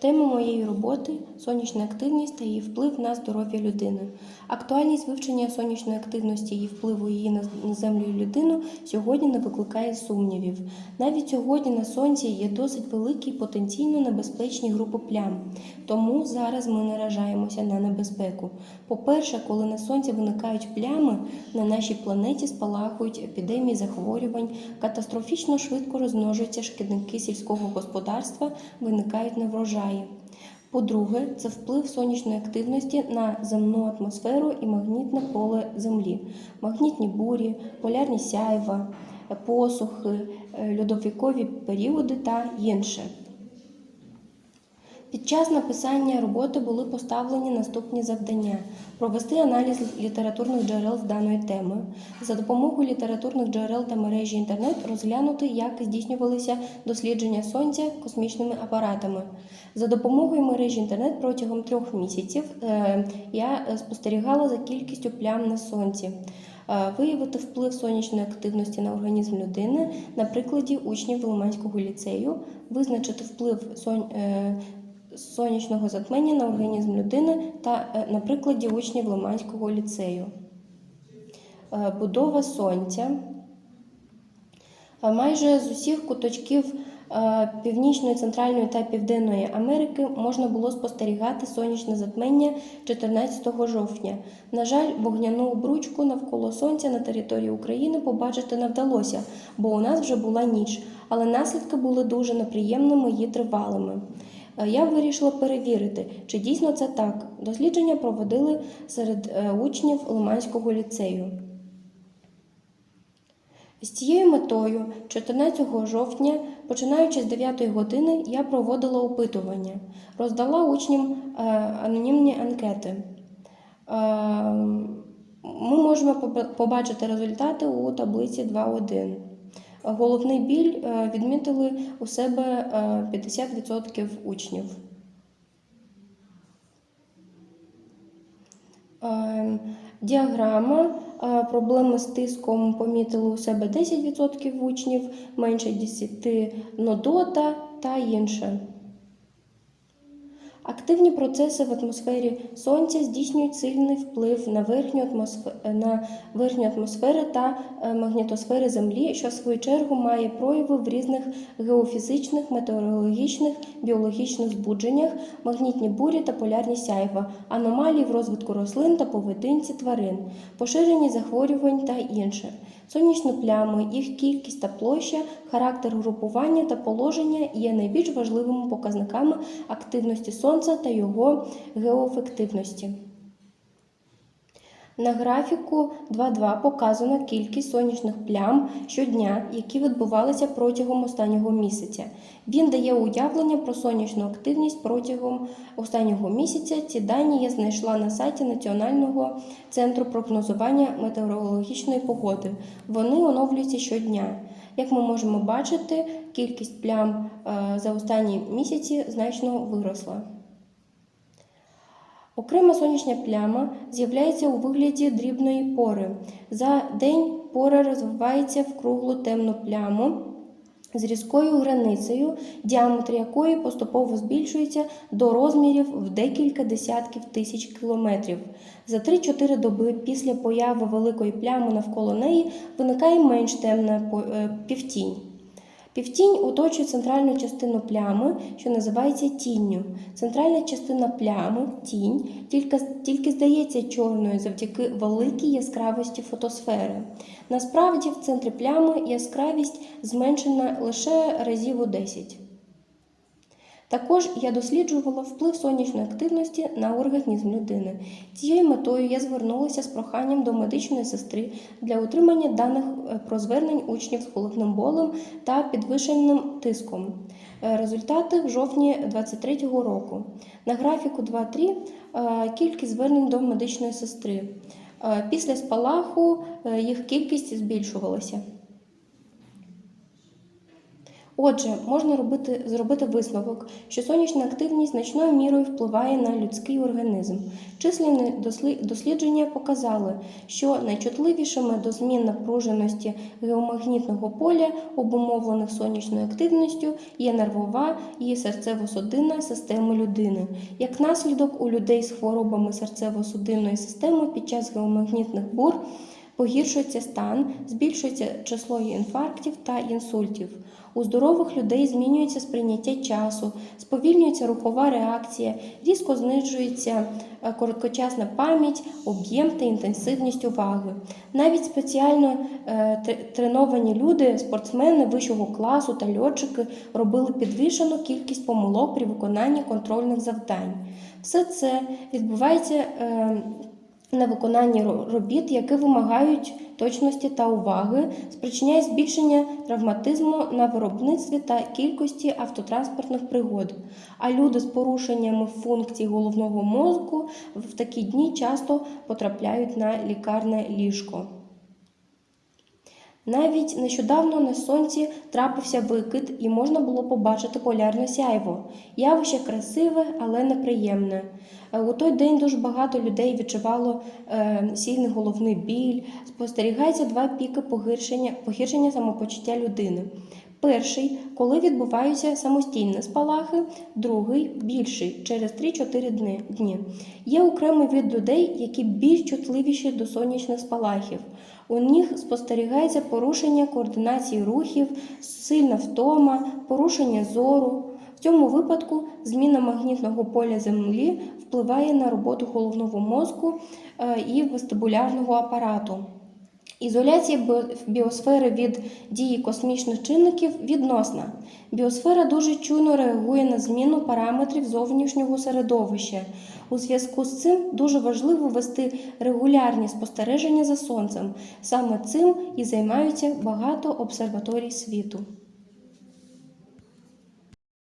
Тема моєї роботи сонячна активність та її вплив на здоров'я людини. Актуальність вивчення сонячної активності і впливу її на землю і людину сьогодні не викликає сумнівів. Навіть сьогодні на сонці є досить великі потенційно небезпечні групи плям. Тому зараз ми наражаємося на небезпеку. По-перше, коли на сонці виникають плями, на нашій планеті спалахують епідемії захворювань, катастрофічно швидко розмножуються шкідники сільського господарства, виникають неврожаї. По-друге, це вплив сонячної активності на земну атмосферу і магнітне поле Землі, магнітні бурі, полярні сяйва, посухи, льодовікові періоди та інше. Під час написання роботи були поставлені наступні завдання: провести аналіз літературних джерел з даної теми, за допомогою літературних джерел та мережі інтернет розглянути, як здійснювалися дослідження сонця космічними апаратами. За допомогою мережі інтернет протягом трьох місяців е, я спостерігала за кількістю плям на сонці. Е, Виявити вплив сонячної активності на організм людини на прикладі учнів Лиманського ліцею, визначити вплив сон- е, сонячного затмення на організм людини та е, на прикладі учнів Лиманського ліцею. Е, Будова сонця. Е, Майже з усіх куточків Північної, Центральної та Південної Америки можна було спостерігати сонячне затмення 14 жовтня. На жаль, вогняну обручку навколо сонця на території України побачити не вдалося, бо у нас вже була ніч, але наслідки були дуже неприємними і тривалими. Е, Я вирішила перевірити, чи дійсно це так. Дослідження проводили серед е, учнів Лиманського ліцею. З цією метою 14 жовтня, починаючи з 9 години, я проводила опитування, роздала учням е, анонімні анкети. Ми можемо побачити результати у таблиці 2.1. Головний біль е, відмітили у себе е, 50% учнів. Е, Діаграма. Е, Проблеми з тиском помітили у себе 10% учнів, менше 10% нодота та інше. Активні процеси в атмосфері Сонця здійснюють сильний вплив на верхню атмосферу, на верхню атмосферу та е, магнітосфери Землі, що в свою чергу має прояви в різних геофізичних, метеорологічних, біологічних збудженнях, магнітні бурі та полярні сяйва, аномалії в розвитку рослин та поведінці тварин, поширення захворювань та інше. Сонячні плями, їх кількість та площа, характер групування та положення є найбільш важливими показниками активності Сонця та його геоефективності. На графіку 2.2 показана кількість сонячних плям щодня, які відбувалися протягом останнього місяця. Він дає уявлення про сонячну активність протягом останнього місяця. Ці дані я знайшла на сайті Національного центру прогнозування метеорологічної погоди. Вони оновлюються щодня. Як ми можемо бачити, кількість плям е, за останні місяці значно виросла. Окрема сонячна пляма з'являється у вигляді дрібної пори. За день пора розвивається в круглу темну пляму з різкою границею, діаметр якої поступово збільшується до розмірів в декілька десятків тисяч кілометрів. За 3-4 доби після появи великої плями навколо неї виникає менш темна е, півтінь. Півтінь оточує центральну частину плями, що називається тінню. Центральна частина плями, тінь, тільки, тільки здається чорною завдяки великій яскравості фотосфери. Насправді, в центрі плями яскравість зменшена лише разів у 10. Також я досліджувала вплив сонячної активності на організм людини. Цією метою я звернулася з проханням до медичної сестри для отримання даних е, про звернень учнів з головним болем та підвищеним тиском. Е, Результати в жовтні 2023 року. На графіку 2.3 е, кількість звернень до медичної сестри. Після спалаху їх кількість збільшувалася. Отже, можна робити, зробити висновок, що сонячна активність значною мірою впливає на людський організм. Численні дослідження показали, що найчутливішими до змін напруженості геомагнітного поля, обумовлених сонячною активністю, є нервова і серцево-судинна системи людини. Як наслідок, у людей з хворобами серцево-судинної системи під час геомагнітних бур погіршується стан, збільшується число інфарктів та інсультів. У здорових людей змінюється сприйняття часу, сповільнюється рухова реакція, різко знижується е, короткочасна пам'ять, об'єм та інтенсивність уваги. Навіть спеціально е, треновані люди, спортсмени вищого класу та льотчики робили підвищену кількість помилок при виконанні контрольних завдань. Все це відбувається е, на виконанні робіт, які вимагають точності та уваги, спричиняє збільшення травматизму на виробництві та кількості автотранспортних пригод. А люди з порушеннями функцій головного мозку в такі дні часто потрапляють на лікарне ліжко. Навіть нещодавно на сонці трапився викид, і можна було побачити полярне сяйво. Явище красиве, але неприємне. Е, У той день дуже багато людей відчувало е, сильний головний біль. Спостерігається два піки погіршення, погіршення самопочуття людини. Перший, коли відбуваються самостійні спалахи, другий більший через 3-4 дні. Є окремий від людей, які більш чутливіші до сонячних спалахів. У них спостерігається порушення координації рухів, сильна втома, порушення зору. В цьому випадку зміна магнітного поля Землі впливає на роботу головного мозку е, і вестибулярного апарату. Ізоляція біосфери від дії космічних чинників відносна. Біосфера дуже чуйно реагує на зміну параметрів зовнішнього середовища. У зв'язку з цим дуже важливо вести регулярні спостереження за сонцем. Саме цим і займаються багато обсерваторій світу.